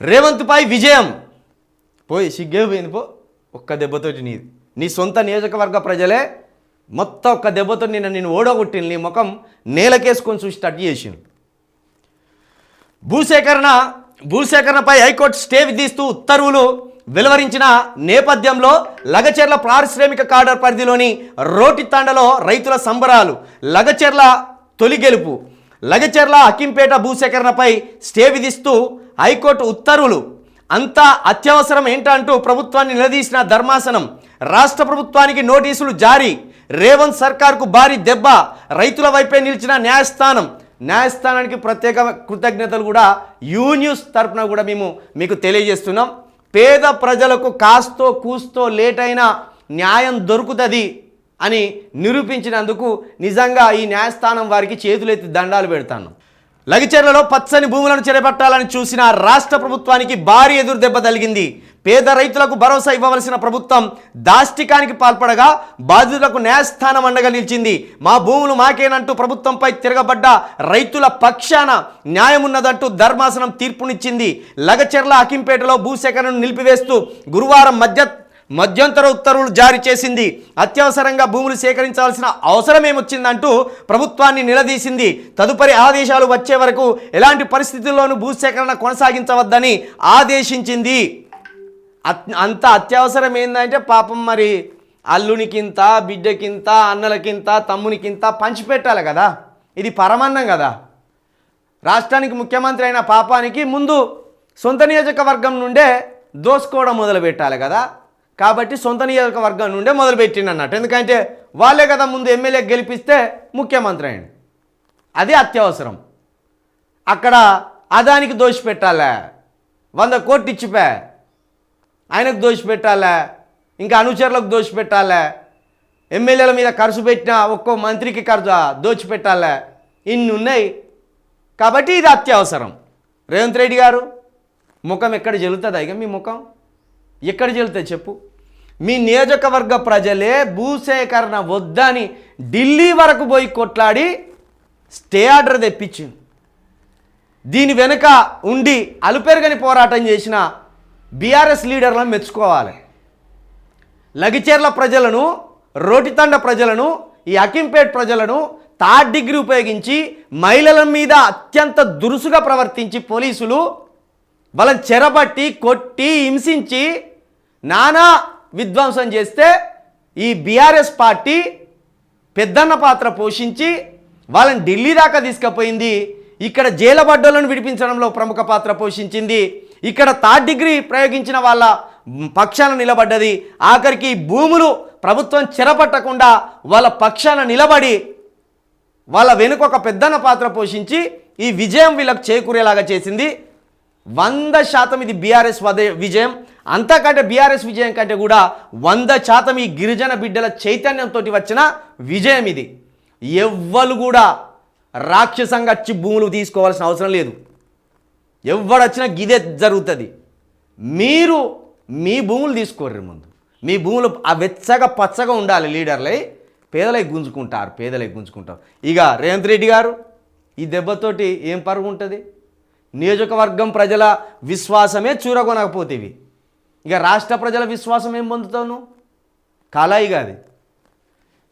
రేవంత్పై విజయం. పోయి సిగ్గే పోయింది పో. ఒక్క దెబ్బతోటి నీది. నీ సొంత నియోజకవర్గ ప్రజలే మొత్తం ఒక్క దెబ్బతో నిన్న నేను ఓడగొట్టిన నీ ముఖం నేలకేసుకొని చూసి స్టార్ట్ చేసిండు. భూసేకరణ భూసేకరణపై హైకోర్టు స్టే విధిస్తూ ఉత్తర్వులు వెలువరించిన నేపథ్యంలో లగచెర్ల పారిశ్రామిక కార్డర్ పరిధిలోని రోటితాండలో రైతుల సంబరాలు. లగచెర్ల తొలి గెలుపు. లగచెర్ల అకింపేట భూసేకరణపై స్టే విధిస్తూ హైకోర్టు ఉత్తర్వులు. అంతా అత్యవసరం ఏంటంటూ ప్రభుత్వాన్ని నిలదీసిన ధర్మాసనం. రాష్ట్ర ప్రభుత్వానికి నోటీసులు జారీ. రేవంత్ సర్కార్కు భారీ దెబ్బ. రైతుల వైపే నిలిచిన న్యాయస్థానం. న్యాయస్థానానికి ప్రత్యేక కృతజ్ఞతలు కూడా యూ న్యూస్ తరఫున కూడా మేము మీకు తెలియజేస్తున్నాం. పేద ప్రజలకు కాస్తో కూస్తో లేట్ అయినా న్యాయం దొరుకుతుంది అని నిరూపించినందుకు నిజంగా ఈ న్యాయస్థానం వారికి చేతులెత్తి దండాలు పెడతాను. లగిచెర్లలో పచ్చని భూములను చెరబట్టాలని చూసిన రాష్ట్ర ప్రభుత్వానికి భారీ ఎదురు దెబ్బ తగిలింది. పేద రైతులకు భరోసా ఇవ్వవలసిన ప్రభుత్వం దాష్టికానికి పాల్పడగా బాధితులకు న్యాయస్థానం అండగా నిలిచింది. మా భూములు మాకేనంటూ ప్రభుత్వంపై తిరగబడ్డ రైతుల పక్షాన న్యాయం ఉన్నదంటూ ధర్మాసనం తీర్పునిచ్చింది. లగచెర్ల అకింపేటలో భూసేకరణను నిలిపివేస్తూ గురువారం మధ్య మధ్యంతర ఉత్తర్వులు జారీ చేసింది. అత్యవసరంగా భూములు సేకరించాల్సిన అవసరం ఏమొచ్చిందంటూ ప్రభుత్వాన్ని నిలదీసింది. తదుపరి ఆదేశాలు వచ్చే వరకు ఎలాంటి పరిస్థితుల్లోనూ భూసేకరణ కొనసాగించవద్దని ఆదేశించింది. అత్- అంత అత్యవసరం ఏంటంటే పాపం మరి అల్లునికింత బిడ్డకింత అన్నలకింత తమ్మునికింత పంచిపెట్టాలి కదా. ఇది పరమాన్నం కదా. రాష్ట్రానికి ముఖ్యమంత్రి అయిన పాపానికి ముందు సొంత నియోజకవర్గం నుండే దోసుకోవడం మొదలు పెట్టాలి కదా. కాబట్టి సొంత నియోజకవర్గం నుండే మొదలుపెట్టిండు అన్నట్టు. ఎందుకంటే వాళ్ళే కదా ముందు ఎమ్మెల్యే గెలిపిస్తే ముఖ్యమంత్రి అయింది అది అత్యవసరం. అక్కడ అదానికి దోషి పెట్టాలే. వంద కోట్లు ఇచ్చిపే. ఆయనకు దోషి పెట్టాలే. ఇంకా అనుచరులకు దోషి పెట్టాలే. ఎమ్మెల్యేల మీద ఖర్చు పెట్టిన ఒక్కో మంత్రికి ఖర్చు దోచిపెట్టాలే ఇన్ని ఉన్నాయి. కాబట్టి ఇది అత్యవసరం. రేవంత్ రెడ్డి గారు ముఖం ఎక్కడ జల్లుతుంది? ఇక మీ ముఖం? ఎక్కడ చెల్తే చెప్పు? మీ నియోజకవర్గ ప్రజలే భూసేకరణ వద్దని ఢిల్లీ వరకు పోయి కొట్లాడి స్టే ఆర్డర్ తెప్పించింది దీని వెనుక ఉండి అలుపెరగని పోరాటం చేసిన బీఆర్ఎస్ లీడర్లను మెచ్చుకోవాలి. లగిచేర్ల ప్రజలను రోటితండ ప్రజలను ఈ అకింపేట్ ప్రజలను థర్డ్ డిగ్రీ ఉపయోగించి మహిళల మీద అత్యంత దురుసుగా ప్రవర్తించి పోలీసులు వాళ్ళని చెరబట్టి కొట్టి హింసించి నానా విధ్వంసం చేస్తే ఈ బీఆర్ఎస్ పార్టీ పెద్దన్న పాత్ర పోషించి వాళ్ళని ఢిల్లీ దాకా తీసుకుపోయింది. ఇక్కడ జైలబడ్డోలను విడిపించడంలో ప్రముఖ పాత్ర పోషించింది. ఇక్కడ థర్డ్ డిగ్రీ ప్రయోగించిన వాళ్ళ పక్షాన నిలబడ్డది. ఆఖరికి భూములు ప్రభుత్వం చెరపట్టకుండా వాళ్ళ పక్షాన నిలబడి వాళ్ళ వెనుక ఒక పెద్దన్న పాత్ర పోషించి ఈ విజయం వీళ్ళకు చేకూరేలాగా చేసింది. వంద శాతం ఇది బీఆర్ఎస్ విజయం. అంతకంటే బీఆర్ఎస్ విజయం కంటే కూడా వంద శాతం ఈ గిరిజన బిడ్డల చైతన్యంతో వచ్చిన విజయం ఇది. ఎవ్వరు కూడా రాక్షసంగా వచ్చి భూములు తీసుకోవాల్సిన అవసరం లేదు. ఎవడొచ్చినా గిదే జరుగుతుంది. మీరు మీ భూములు తీసుకోర్రి ముందు. మీ భూములు ఆ వెచ్చగా పచ్చగా ఉండాలి లీడర్లై. పేదలై గుంజుకుంటారు పేదలై గుంజుకుంటారు. ఇక రేవంత్ రెడ్డి గారు ఈ దెబ్బతోటి ఏం పరుగు ఉంటుంది? నియోజకవర్గం ప్రజల విశ్వాసమే చూరగొనకపోతేవి. ఇక రాష్ట్ర ప్రజల విశ్వాసం ఏం పొందుతావు నువ్వు? కాలాయి కాదు.